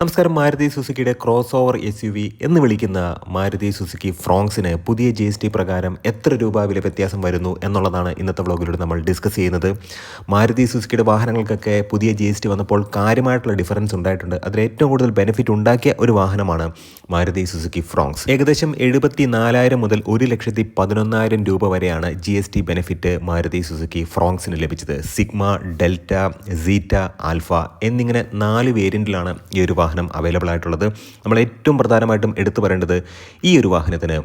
നമസ്കാരം Maruti സുസുക്കിയുടെ cross over S U V എന്ന് വിളിക്കുന്ന മാരുതി സുസുക്കി ഫ്രോങ്സിന് പുതിയ ജി എസ് ടി പ്രകാരം എത്ര രൂപ വില വ്യത്യാസം വരുന്നു എന്നുള്ളതാണ് ഇന്നത്തെ വ്ളോഗിലൂടെ നമ്മൾ ഡിസ്കസ് ചെയ്യുന്നത്. മാരുതി സുസുക്കിയുടെ വാഹനങ്ങൾക്കൊക്കെ പുതിയ ജി എസ് ടി വന്നപ്പോൾ കാര്യമായിട്ടുള്ള ഡിഫറൻസ് ഉണ്ടായിട്ടുണ്ട്. അതിൽ ഏറ്റവും കൂടുതൽ ബെനിഫിറ്റ് ഉണ്ടാക്കിയ ഒരു വാഹനമാണ് മാരുതി സുസുക്കി ഫ്രോങ്സ്. ഏകദേശം എഴുപത്തി നാലായിരം മുതൽ ഒരു ലക്ഷത്തി പതിനൊന്നായിരം രൂപ വരെയാണ് G S T benefit Maruti Suzuki ഫ്രോങ്സിന് ലഭിച്ചത്. സിഗ്മ ഡെൽറ്റ സീറ്റ ആൽഫ എന്നിങ്ങനെ നാല് വേരിയന്റിലാണ് ഈ ഒരു വാഹനം അവൈലബിൾ ആയിട്ടുള്ളത്. നമ്മൾ ഏറ്റവും പ്രധാനമായിട്ടും എടുത്തു പറയേണ്ടത് ഈ ഒരു വാഹനത്തിന്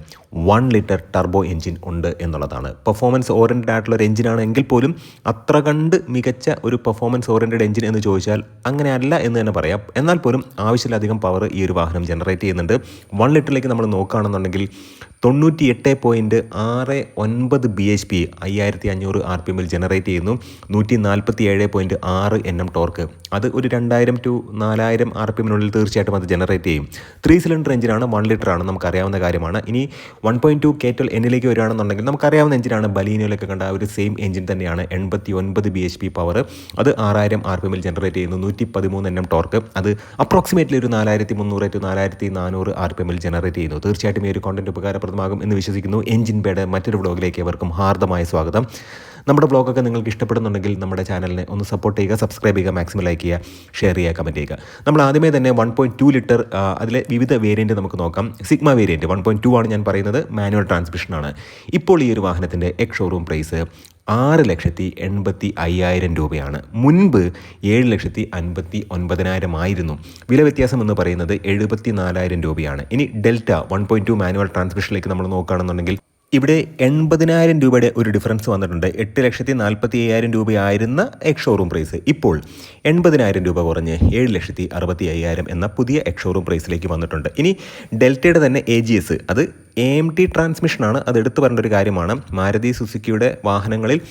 വൺ ലിറ്റർ ടർബോ എഞ്ചിൻ ഉണ്ട് എന്നുള്ളതാണ്. പെർഫോമൻസ് ഓറിയന്റഡ് ആയിട്ടുള്ള ഒരു എഞ്ചിനാണ് എങ്കിൽ പോലും അത്ര കണ്ട് മികച്ച ഒരു പെർഫോമൻസ് ഓറിയന്റഡ് എഞ്ചിൻ എന്ന് ചോദിച്ചാൽ അങ്ങനെയല്ല എന്ന് തന്നെ പറയാം. എന്നാൽ പോലും ആവശ്യത്തിലധികം പവർ ഈ ഒരു വാഹനം ജനറേറ്റ് ചെയ്യുന്നുണ്ട്. വൺ ലിറ്ററിലേക്ക് നമ്മൾ നോക്കുകയാണെന്നുണ്ടെങ്കിൽ തൊണ്ണൂറ്റി എട്ട് പോയിന്റ് ആറ് ഒൻപത് ബി എച്ച് പി അയ്യായിരത്തി അഞ്ഞൂറ് ആർ പി എമ്മിൽ ജനറേറ്റ് ചെയ്യുന്നു. നൂറ്റി നാൽപ്പത്തി ഏഴ് പോയിന്റ് ആറ് എൻ എം ടോർക്ക് അത് ഒരു രണ്ടായിരം ടു നാലായിരം ആർ പി എമ്മിനുള്ളിൽ തീർച്ചയായിട്ടും അത് ജനറേറ്റ് ചെയ്യും. ത്രീ സിലിണ്ടർ എഞ്ചിനാണ് വൺ ലിറ്റർ ആണ് നമുക്കറിയാവുന്ന കാര്യമാണ്. ഇനി വൺ പോയിന്റ് ടു കേറ്റൽ എന്നിലേക്ക് വരികയാണെന്നുണ്ടെങ്കിൽ നമുക്കറിയാവുന്ന എഞ്ചിനാണ് ബലീനിലൊക്കെ കണ്ട ഒരു സെയിം എഞ്ചിൻ തന്നെയാണ് എൺപത്തി ഒൻപത് ബി എച്ച് പി പവർ അത് ആറായിരം ആർ പി എമ്മിൽ ജനറേറ്റ് ചെയ്യുന്നു നൂറ്റി പതിമൂന്ന് എൻ എം ടോർക്ക് അത് അപ്രോക്സിമേറ്റ്ലി ഒരു നാലായിരത്തി മുന്നൂറ് ടു നാലായിരത്തി നാനൂറ് ആർ പി എമ്മിൽ ജനറേറ്റ് ചെയ്യുന്നു. തീർച്ചയായിട്ടും ഈ ഒരു കോണ്ടന്റ് ഉപകാരപ്രദമാകും എന്ന് വിശ്വസിക്കുന്നു. എഞ്ചിൻ ബേഡ് മറ്റൊരു വ്ളോഗിലേക്ക് അവർക്കും ഹാർദമായ സ്വാഗതം. നമ്മുടെ ബ്ലോഗൊക്കെ നിങ്ങൾക്ക് ഇഷ്ടപ്പെടുന്നുണ്ടെങ്കിൽ നമ്മുടെ ചാനലിനെ ഒന്ന് സപ്പോർട്ട് ചെയ്യുക സബ്സ്ക്രൈബ് ചെയ്യുക മാക്സിമം ലൈക്ക് ചെയ്യുക ഷെയർ ചെയ്യുക കമന്റ് ചെയ്യുക. നമ്മൾ ആദ്യമേ തന്നെ വൺ പോയിന്റ് ടു ലിറ്റർ അതിലെ വിവിധ വേരിയന്റ് നമുക്ക് നോക്കാം. Sigma variant one point two ആണ് ഞാൻ പറയുന്നത്. മാനുവൽ ട്രാൻസ്മിഷനാണ് ഇപ്പോൾ ഈ ഒരു വാഹനത്തിന്റെ എക്സ് ഷോറൂം പ്രൈസ് ആറ് ലക്ഷത്തി എൺപത്തി അയ്യായിരം രൂപയാണ്. മുൻപ് ഏഴ് ലക്ഷത്തി അൻപത്തി ഒൻപതിനായിരം ആയിരുന്നു. വില വ്യത്യാസം എന്ന് പറയുന്നത് എഴുപത്തി നാലായിരം രൂപയാണ്. ഇനി Delta one point two manual ട്രാൻസ്മിഷനിലേക്ക് നമ്മൾ നോക്കുകയാണെന്നുണ്ടെങ്കിൽ ഇവിടെ എൺപതിനായിരം രൂപയുടെ ഒരു ഡിഫറൻസ് വന്നിട്ടുണ്ട്. എട്ട് ലക്ഷത്തി നാൽപ്പത്തി അയ്യായിരം രൂപയായിരുന്ന എക്സ് ഷോറൂം പ്രൈസ് ഇപ്പോൾ എൺപതിനായിരം രൂപ കുറഞ്ഞ് ഏഴ് ലക്ഷത്തി അറുപത്തി അയ്യായിരം എന്ന പുതിയ എക്സ് ഷോറൂം പ്രൈസിലേക്ക് വന്നിട്ടുണ്ട്. ഇനി ഡെൽറ്റയുടെ തന്നെ എ ജി എസ് അത് എ എം ടി ട്രാൻസ്മിഷനാണ് അത് എടുത്തു പറയേണ്ട ഒരു കാര്യമാണ്. മാരുതി സുസുക്കിയുടെ വാഹനങ്ങളിൽ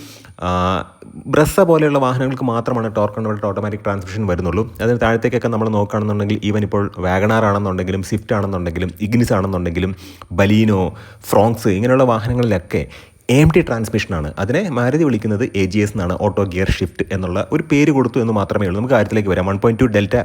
ബ്രസ്സ പോലെയുള്ള വാഹനങ്ങൾക്ക് മാത്രമാണ് ടോർക്ക് കൺവേർട്ടഡ് ഓട്ടോമാറ്റിക് ട്രാൻസ്മിഷൻ വരുന്നുള്ളൂ. അതിന് താഴത്തേക്കൊക്കെ നമ്മൾ നോക്കുകയാണെന്നുണ്ടെങ്കിൽ ഈവൻ ഇപ്പോൾ വാഗണാർ ആണെന്നുണ്ടെങ്കിലും സ്വിഫ്റ്റ് ആണെന്നുണ്ടെങ്കിലും ഇഗ്നിസ് ആണെന്നുണ്ടെങ്കിലും ബലീനോ ഫ്രോങ്സ് ഇങ്ങനെയുള്ള വാഹനങ്ങളിലൊക്കെ എ ടി ട്രാൻസ്മിഷനാണ് അതിനെ മാരുതി വിളിക്കുന്നത് എ ജി എസ് എന്നാണ്. ഓട്ടോ ഗിയർ ഷിഫ്റ്റ് എന്നുള്ള ഒരു പേര് കൊടുത്തു എന്ന് മാത്രമേ ഉള്ളൂ. നമുക്ക് കാര്യത്തിലേക്ക് വരാം. One point two Delta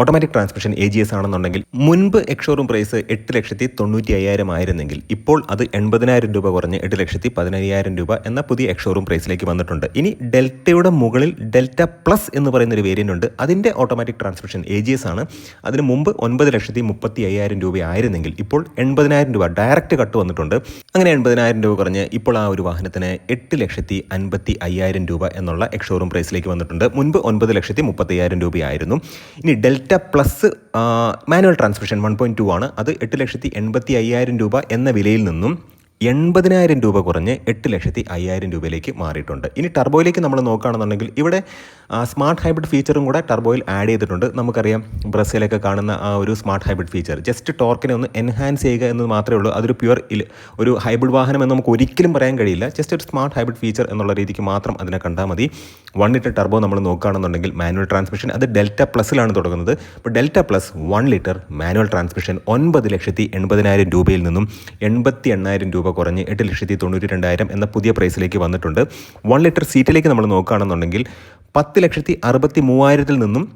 automatic transmission A G S ആണെന്നുണ്ടെങ്കിൽ മുൻപ് എക്ഷോറൂം പ്രൈസ് എട്ട് ലക്ഷത്തി തൊണ്ണൂറ്റി അയ്യായിരം ആയിരുന്നെങ്കിൽ ഇപ്പോൾ അത് എൺപതിനായിരം രൂപ കുറഞ്ഞ് എട്ട് ലക്ഷത്തി പതിനയ്യായിരം രൂപ എന്ന പുതിയ എക്ഷോറൂം പ്രൈസിലേക്ക് വന്നിട്ടുണ്ട്. ഇനി ഡെൽറ്റയുടെ മുകളിൽ ഡെൽറ്റ പ്ലസ് എന്ന് പറയുന്ന ഒരു വേരിയന്റ് ഉണ്ട്. അതിന്റെ automatic transmission A G S ആണ്. അതിന് മുമ്പ് ഒൻപത് ലക്ഷത്തി മുപ്പത്തി അയ്യായിരം രൂപ ആയിരുന്നെങ്കിൽ ഇപ്പോൾ എൺപതിനായിരം രൂപ ഡയറക്റ്റ് കട്ട് വന്നിട്ടുണ്ട്. അങ്ങനെ എൺപതിനായിരം രൂപ കുറഞ്ഞ് ഇപ്പോൾ ആ ഒരു വാഹനത്തിന് എട്ട് ലക്ഷത്തി അൻപത്തി അയ്യായിരം രൂപ എന്നുള്ള എക്സോറൂം പ്രൈസിലേക്ക് വന്നിട്ടുണ്ട്. മുൻപ് ഒൻപത് ലക്ഷത്തി മുപ്പത്തി അയ്യായിരം രൂപയായിരുന്നു. ഇനി Delta plus manual transmission one point two ആണ്. അത് എട്ട് ലക്ഷത്തി എൺപത്തി അയ്യായിരം രൂപ എന്ന വിലയിൽ നിന്നും എൺപതിനായിരം രൂപ കുറഞ്ഞ് എട്ട് ലക്ഷത്തി അയ്യായിരം രൂപയിലേക്ക് മാറിയിട്ടുണ്ട്. ഇനി ടർബോയിലേക്ക് നമ്മൾ നോക്കുകയാണെന്നുണ്ടെങ്കിൽ ഇവിടെ സ്മാർട്ട് ഹൈബ്രിഡ് ഫീച്ചറും കൂടെ ടർബോയിൽ ആഡ് ചെയ്തിട്ടുണ്ട്. നമുക്കറിയാം ബ്രസീലൊക്കെ കാണുന്ന ആ ഒരു സ്മാർട്ട് ഹൈബ്രിഡ് ഫീച്ചർ. ജസ്റ്റ് ടോർക്കിനെ ഒന്ന് എൻഹാൻസ് ചെയ്യുക എന്ന് മാത്രമേ ഉള്ളൂ. അതൊരു പ്യുവർ ഒരു ഹൈബ്രിഡ് വാഹനം എന്ന് നമുക്ക് ഒരിക്കലും പറയാൻ കഴിയില്ല. ജസ്റ്റ് ഒരു സ്മാർട്ട് ഹൈബ്രിഡ് ഫീച്ചർ എന്നുള്ള രീതിക്ക് മാത്രം അതിനെ കണ്ടാൽ മതി. വൺ ലിറ്റർ ടർബോ നമ്മൾ നോക്കുകയാണെന്നുണ്ടെങ്കിൽ മാനുവൽ ട്രാൻസ്മിഷൻ അത് ഡെൽറ്റ പ്ലസ്സിലാണ് തുടങ്ങുന്നത്. അപ്പോൾ Delta plus one litre manual transmission ഒൻപത് ലക്ഷത്തി എൺപതിനായിരം രൂപയിൽ നിന്നും എൺപത്തി എണ്ണായിരം രൂപ കുറഞ്ഞ് എട്ട് ലക്ഷത്തി തൊണ്ണൂറ്റി രണ്ടായിരം എന്ന പുതിയ പ്രൈസിലേക്ക് വന്നിട്ടുണ്ട്. വൺ ലിറ്റർ സീറ്റിലേക്ക് നമ്മൾ നോക്കുകയാണെന്നുണ്ടെങ്കിൽ പത്ത് ലക്ഷത്തി അറുപത്തി മൂവായിരത്തിൽ നിന്നും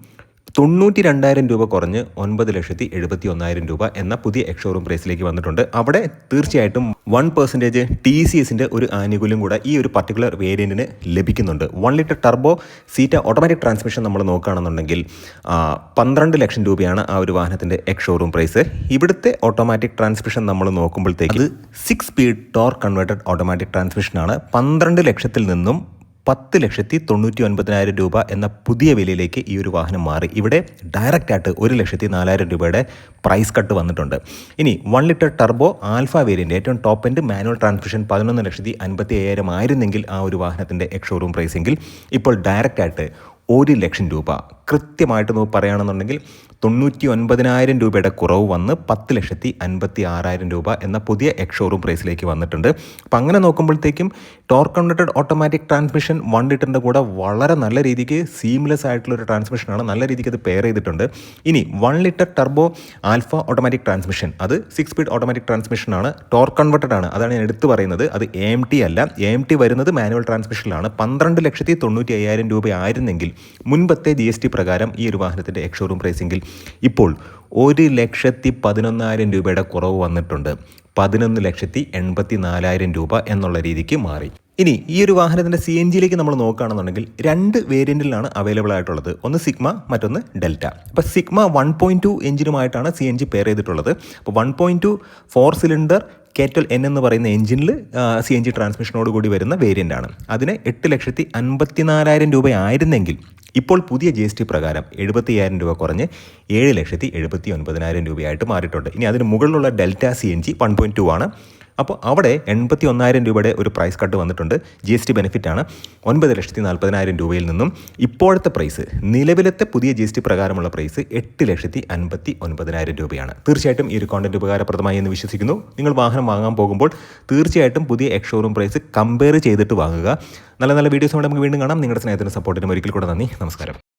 തൊണ്ണൂറ്റി രണ്ടായിരം രൂപ കുറഞ്ഞ് ഒൻപത് ലക്ഷത്തി എഴുപത്തി ഒന്നായിരം രൂപ എന്ന പുതിയ എക്സോറൂം പ്രൈസിലേക്ക് വന്നിട്ടുണ്ട്. അവിടെ തീർച്ചയായിട്ടും വൺ പെർസെന്റേജ് ടി സി എസിന്റെ ഒരു ആനുകൂല്യം കൂടെ ഈ ഒരു പർട്ടിക്കുലർ വേരിയന്റിന് ലഭിക്കുന്നുണ്ട്. One litre turbo Zeta automatic transmission നമ്മൾ നോക്കുകയാണെന്നുണ്ടെങ്കിൽ പന്ത്രണ്ട് ലക്ഷം രൂപയാണ് ആ ഒരു വാഹനത്തിന്റെ എക്സോറൂം പ്രൈസ്. ഇവിടുത്തെ ഓട്ടോമാറ്റിക് ട്രാൻസ്മിഷൻ നമ്മൾ നോക്കുമ്പോഴത്തേക്ക് അത് six speed torque converted automatic ട്രാൻസ്മിഷനാണ് പന്ത്രണ്ട് ലക്ഷത്തിൽ നിന്നും പത്ത് ലക്ഷത്തി തൊണ്ണൂറ്റി ഒൻപതിനായിരം രൂപ എന്ന പുതിയ വിലയിലേക്ക് ഈ ഒരു വാഹനം മാറി. ഇവിടെ ഡയറക്റ്റായിട്ട് ഒരു ലക്ഷത്തി നാലായിരം രൂപയുടെ പ്രൈസ് കട്ട് വന്നിട്ടുണ്ട്. ഇനി one litre turbo Alpha variant ഏറ്റവും ടോപ്പ് എൻഡ് മാനുവൽ ട്രാൻസ്മിഷൻ പതിനൊന്ന് ലക്ഷത്തി അൻപത്തി അയ്യായിരം ആയിരുന്നെങ്കിൽ ആ ഒരു വാഹനത്തിന്റെ എക്സ് പ്രൈസെങ്കിൽ ഇപ്പോൾ ഡയറക്റ്റായിട്ട് ഒരു ലക്ഷം രൂപ. കൃത്യമായിട്ട് നമുക്ക് പറയുകയാണെന്നുണ്ടെങ്കിൽ തൊണ്ണൂറ്റി ഒൻപതിനായിരം രൂപയുടെ കുറവ് വന്ന് പത്ത് ലക്ഷത്തി അൻപത്തി ആറായിരം രൂപ എന്ന പുതിയ എക്സ് ഷോറൂം പ്രൈസിലേക്ക് വന്നിട്ടുണ്ട്. അപ്പം അങ്ങനെ നോക്കുമ്പോഴത്തേക്കും torque converted automatic transmission one ലിറ്ററിന്റെ കൂടെ വളരെ നല്ല രീതിക്ക് സീംലെസ് ആയിട്ടുള്ള ഒരു ട്രാൻസ്മിഷനാണ് നല്ല രീതിക്ക് അത് പെയർ ചെയ്തിട്ടുണ്ട്. ഇനി one litre turbo Alpha automatic transmission അത് സിക്സ് സ്പീഡ് ഓട്ടോമാറ്റിക് ട്രാൻസ്മിഷനാണ് ടോർക്ക് കൺവെർട്ടഡ് ആണ്. അതാണ് ഞാൻ എടുത്തു പറയുന്നത്. അത് എ എം ടി അല്ല. എ എം ടി വരുന്നത് മാനുവൽ ട്രാൻസ്മിഷനിലാണ്. പന്ത്രണ്ട് ലക്ഷത്തി തൊണ്ണൂറ്റി അയ്യായിരം രൂപ ആയിരുന്നെങ്കിൽ മുൻപത്തെ ജി എസ് ടി പ്രകാരം ഈ ഒരു വാഹനത്തിന്റെ എക്സ് ഷോറൂം പ്രൈസിംഗിൽ ഇപ്പോൾ ഒരു ലക്ഷത്തി പതിനൊന്നായിരം രൂപയുടെ കുറവ് വന്നിട്ടുണ്ട്. പതിനൊന്ന് ലക്ഷത്തി എൺപത്തി നാലായിരം രൂപ എന്നുള്ള രീതിക്ക് മാറി. ഇനി ഈ ഒരു വാഹനത്തിന്റെ സി എൻ ജിയിലേക്ക് നമ്മൾ നോക്കുകയാണെന്നുണ്ടെങ്കിൽ രണ്ട് വേരിയന്റിലാണ് അവൈലബിൾ ആയിട്ടുള്ളത്. ഒന്ന് സിഗ്മ മറ്റൊന്ന് ഡെൽറ്റ. അപ്പോൾ സിഗ്മ വൺ പോയിന്റ് ടു എഞ്ചിനുമായിട്ടാണ് സി എൻ ജി പെയർ ചെയ്തിട്ടുള്ളത്. അപ്പോൾ one point two four cylinder കേറ്റൽ എൻ എന്ന് പറയുന്ന എഞ്ചിനിൽ സി എൻ ജി ട്രാൻസ്മിഷനോട് കൂടി വരുന്ന വേരിയന്റ് ആണ്. അതിന് എട്ട് ലക്ഷത്തി അൻപത്തി നാലായിരം രൂപയായിരുന്നെങ്കിൽ ഇപ്പോൾ പുതിയ ജി എസ് ടി പ്രകാരം എഴുപത്തി അയ്യായിരം രൂപ കുറഞ്ഞ് ഏഴ് ലക്ഷത്തി എഴുപത്തി ഒൻപതിനായിരം രൂപയായിട്ട് മാറിയിട്ടുണ്ട്. ഇനി അതിന് മുകളിലുള്ള Delta C N G one point two ആണ്. അപ്പോൾ അവിടെ എൺപത്തി ഒന്നായിരം രൂപയുടെ ഒരു പ്രൈസ് കട്ട് വന്നിട്ടുണ്ട്. ജി എസ് ടി ബെനിഫിറ്റ് ആണ്. ഒൻപത് ലക്ഷത്തി നാൽപ്പതിനായിരം രൂപയിൽ നിന്നും ഇപ്പോഴത്തെ പ്രൈസ് നിലവിലത്തെ പുതിയ ജി എസ് ടി പ്രകാരമുള്ള പ്രൈസ് എട്ട് ലക്ഷത്തി അൻപത്തി ഒൻപതിനായിരം രൂപയാണ്. തീർച്ചയായിട്ടും ഈ ഒരു കോണ്ടന്റ് ഉപകാരപ്രദമായി എന്ന് വിശ്വസിക്കുന്നു. നിങ്ങൾ വാഹനം വാങ്ങാൻ പോകുമ്പോൾ തീർച്ചയായിട്ടും പുതിയ എക്സ് പ്രൈസ് കമ്പയർ ചെയ്തിട്ട് വാങ്ങുക. നല്ല നല്ല വീഡിയോസ് നമുക്ക് വീണ്ടും കാണാം. നിങ്ങളുടെ സ്നേഹത്തിന്റെ സപ്പോർട്ടിനും ഒരിക്കൽ കൂടെ നന്ദി. നമസ്കാരം.